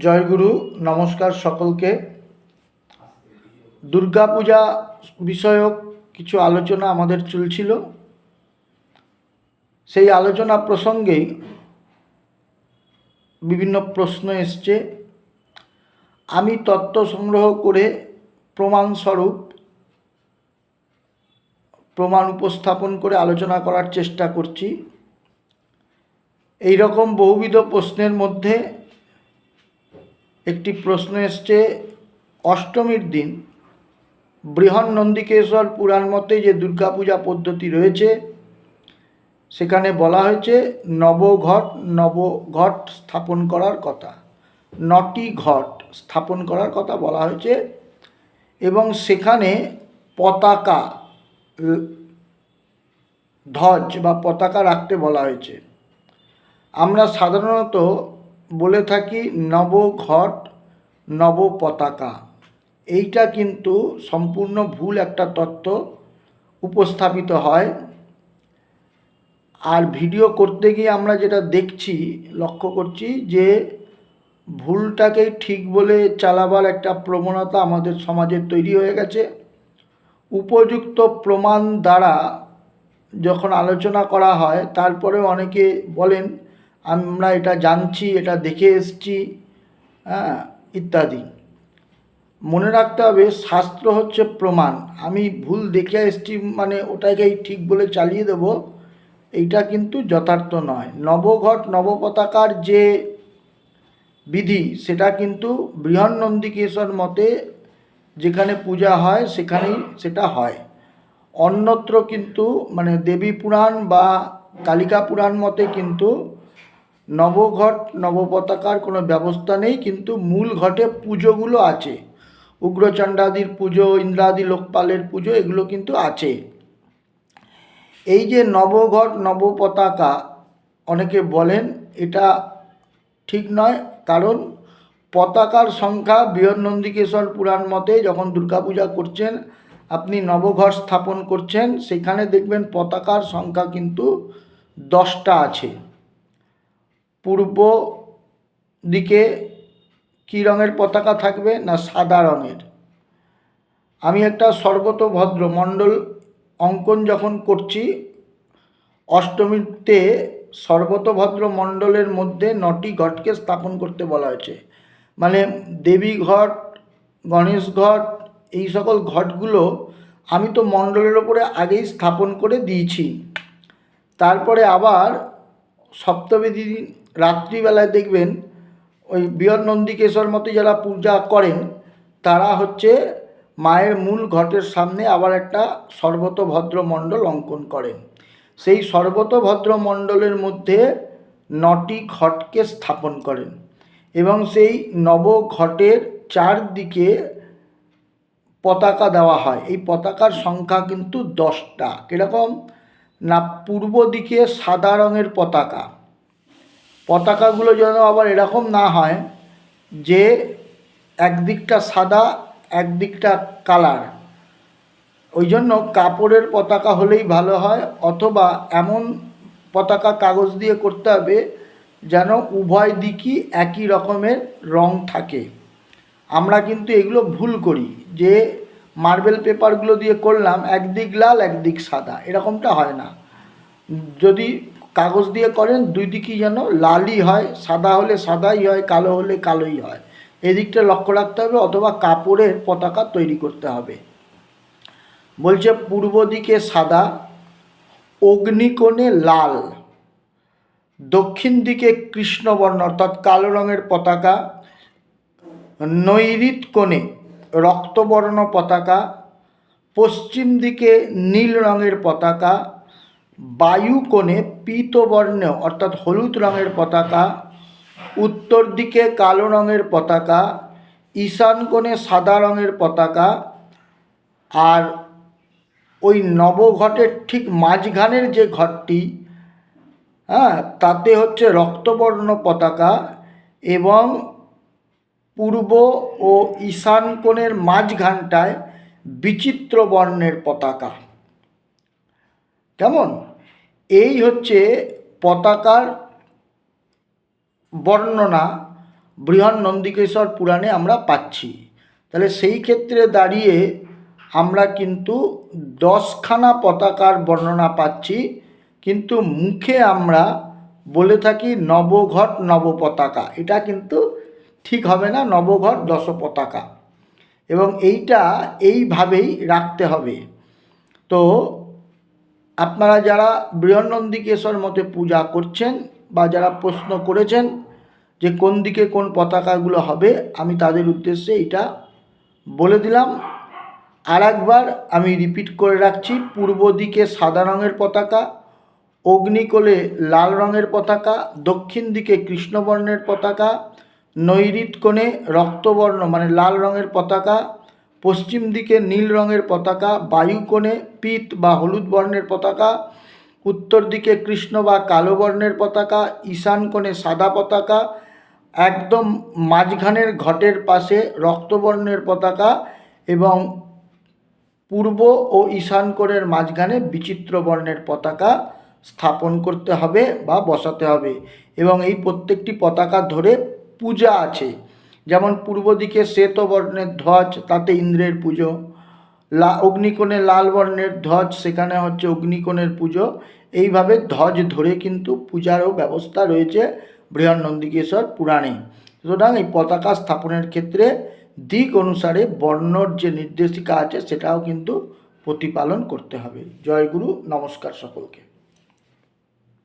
জয়গুরু নমস্কার সকলকে। দুর্গাপূজা বিষয়ক কিছু আলোচনা আমাদের চলছিল। সেই আলোচনা প্রসঙ্গেই বিভিন্ন প্রশ্ন এসছে। আমি তত্ত্ব সংগ্রহ করে প্রমাণস্বরূপ প্রমাণ উপস্থাপন করে আলোচনা করার চেষ্টা করছি। এই রকম বহুবিধ প্রশ্নের মধ্যে একটি প্রশ্ন এসছে, অষ্টমীর দিন বৃহৎ নন্দিকেশ্বর পুরাণ মতে যে দুর্গাপূজা পদ্ধতি রয়েছে, সেখানে বলা হয়েছে, নবঘট নবঘট স্থাপন করার কথা, নটি ঘট স্থাপন করার কথা বলা হয়েছে, এবং সেখানে পতাকা, ধ্বজ বা পতাকা রাখতে বলা হয়েছে। আমরা সাধারণত বলে থাকি, নবঘট নব পতাকা এইটা কিন্তু সম্পূর্ণ ভুল একটা তত্ত্ব উপস্থাপিত হয়। আর ভিডিও করতে গিয়ে আমরা যেটা দেখছি, লক্ষ্য করছি যে ভুলটাকেই ঠিক বলে চালাবার একটা প্রবণতা আমাদের সমাজে তৈরি হয়ে গেছে। উপযুক্ত প্রমাণ দ্বারা যখন আলোচনা করা হয় তারপরে অনেকে বলেন আমরা এটা জানছি, এটা দেখে এসছি হ্যাঁ ইত্যাদি। মনে রাখতে হবে, শাস্ত্র হচ্ছে প্রমাণ। আমি ভুল দেখে এসছি মানে ওটাকেই ঠিক বলে চালিয়ে দেব, এইটা কিন্তু যথার্থ নয়। নবঘট, নবপতাকার যে বিধি, সেটা কিন্তু বৃহন্নন্দিকেশ্বর মতে যেখানে পূজা হয়, সেখানেই সেটা হয়। অন্যত্র কিন্তু মানে দেবী পুরাণ বা কালিকা পুরাণ মতে কিন্তু নবঘট, নবপতাকার কোনো ব্যবস্থা নেই, কিন্তু মূল ঘটে পুজোগুলো আছে। উগ্রচণ্ডাদির পুজো, ইন্দ্রাদি লোকপালের পুজো, এগুলো কিন্তু আছে। এই যে নবঘট, নবপতাকা, অনেকে বলেন এটা ঠিক নয়, কারণ পতাকার সংখ্যা বৃহন্নন্দিকেশ্বর পুরাণ মতে যখন দুর্গাপূজা করছেন, আপনি নবঘর স্থাপন করছেন, সেখানে দেখবেন পতাকার সংখ্যা কিন্তু দশটা আছে। পূর্ব দিকে কী রঙের পতাকা থাকবে না সাদা রঙের? আমি একটা সর্বতভদ্র মণ্ডল অঙ্কন যখন করছি, অষ্টমীতে সর্বতভদ্র মণ্ডলের মধ্যে নটি ঘটকে স্থাপন করতে বলা হয়েছে। মানে দেবী ঘট, গণেশ ঘট, এই সকল ঘটগুলো আমি তো মণ্ডলের ওপরে আগেই স্থাপন করে দিয়েছি। তারপরে আবার সপ্তমী দিন রাত্রিবেলায় দেখবেন ওই বৃহৎ নন্দিকেশ্বর মতো যারা পূজা করেন, তারা হচ্ছে মায়ের মূল ঘটের সামনে আবার একটা সর্বতভদ্র মণ্ডল অঙ্কন করেন। সেই সর্বতভদ্র মণ্ডলের মধ্যে নটি ঘটকে স্থাপন করেন এবং সেই নবঘটের চারদিকে পতাকা দেওয়া হয়। এই পতাকার সংখ্যা কিন্তু দশটা। কীরকম? না, পূর্ব দিকে সাদা রঙের পতাকা। পতাকাগুলো যেন আবার এরকম না হয় যে একদিকটা সাদা, একদিকটা কালার। ওই জন্য কাপড়ের পতাকা হলেই ভালো হয়, অথবা এমন পতাকা কাগজ দিয়ে করতে হবে যেন উভয় দিকই একই রকমের রং থাকে। আমরা কিন্তু এগুলো ভুল করি, যে মার্বেল পেপারগুলো দিয়ে করলাম, একদিক লাল, একদিক সাদা, এরকমটা হয় না। যদি কাগজ দিয়ে করেন, দুই দিকই যেন লালই হয়, সাদা হলে সাদাই হয়, কালো হলে কালোই হয়। এদিকটা লক্ষ্য রাখতে হবে, অথবা কাপড়ের পতাকা তৈরি করতে হবে। বলছে, পূর্ব দিকে সাদা, অগ্নিকোণে লাল। দক্ষিণ দিকে কৃষ্ণবর্ণ, অর্থাৎ কালো রঙের পতাকা। নৈরিত কোণে রক্তবর্ণ পতাকা। পশ্চিম দিকে নীল রঙের পতাকা। বায়ু কোণে পীতবর্ণ, অর্থাৎ হলুদ রঙের পতাকা, উত্তর দিকে কালো রঙের পতাকা, ঈশান কোণে সাদা রঙের পতাকা, আর ওই নবঘটের ঠিক মাঝখানের যে ঘরটি হ্যাঁ তাতে হচ্ছে রক্তবর্ণ পতাকা এবং পূর্ব ও ঈশান কোণের মাঝখানটায় বিচিত্র বর্ণের পতাকা। কেমন? এই হচ্ছে পতাকার বর্ণনা বৃহৎ নন্দিকেশ্বর পুরাণে আমরা পাচ্ছি। তাহলে সেই ক্ষেত্রে দাঁড়িয়ে আমরা কিন্তু দশখানা পতাকার বর্ণনা পাচ্ছি, কিন্তু মুখে আমরা বলে থাকি নবঘট নব পতাকা এটা কিন্তু ঠিক হবে না, নবঘট দশ পতাকা এবং এইটা এইভাবেই রাখতে হবে। তো আপনারা যারা বৃহন্নন্দিকেশ্বর মতে পূজা করছেন বা যারা প্রশ্ন করেছেন যে কোন দিকে কোন পতাকাগুলো হবে, আমি তাদের উদ্দেশ্যে এটা বলে দিলাম। আর একবার আমি রিপিট করে রাখছি, পূর্ব দিকে সাদা রঙের পতাকা, অগ্নিকোলে লাল রঙের পতাকা, দক্ষিণ দিকে কৃষ্ণবর্ণের পতাকা নৈরিত কোণে রক্তবর্ণ মানে লাল রঙের পতাকা পশ্চিম দিকে নীল রঙের পতাকা, বায়ু কোণে পিত বা হলুদ বর্ণের পতাকা, উত্তর দিকে কৃষ্ণ বা কালো বর্ণের পতাকা, ঈশান কোণে সাদা পতাকা, একদম মাঝখানের ঘটের পাশে রক্তবর্ণের পতাকা এবং পূর্ব ও ঈশান কোণের মাঝখানে বিচিত্র বর্ণের পতাকা স্থাপন করতে হবে বা বসাতে হবে এবং এই প্রত্যেকটি পতাকা ধরে পূজা আছে। যেমন পূর্ব দিকে শ্বেত বর্ণের ধ্বজ, তাতে ইন্দ্রের পুজো। লা, অগ্নিকোণে লাল বর্ণের ধ্বজ, সেখানে হচ্ছে অগ্নিকোণের পুজো। এইভাবে ধ্বজ ধরে কিন্তু পূজারও ব্যবস্থা রয়েছে বৃহন্নন্দিকেশ্বর পুরাণে। সুতরাং এই পতাকা স্থাপনের ক্ষেত্রে দিক অনুসারে বর্ণর যে নির্দেশিকা আছে, সেটাও কিন্তু প্রতিপালন করতে হবে। জয় গুরু, নমস্কার সকলকে।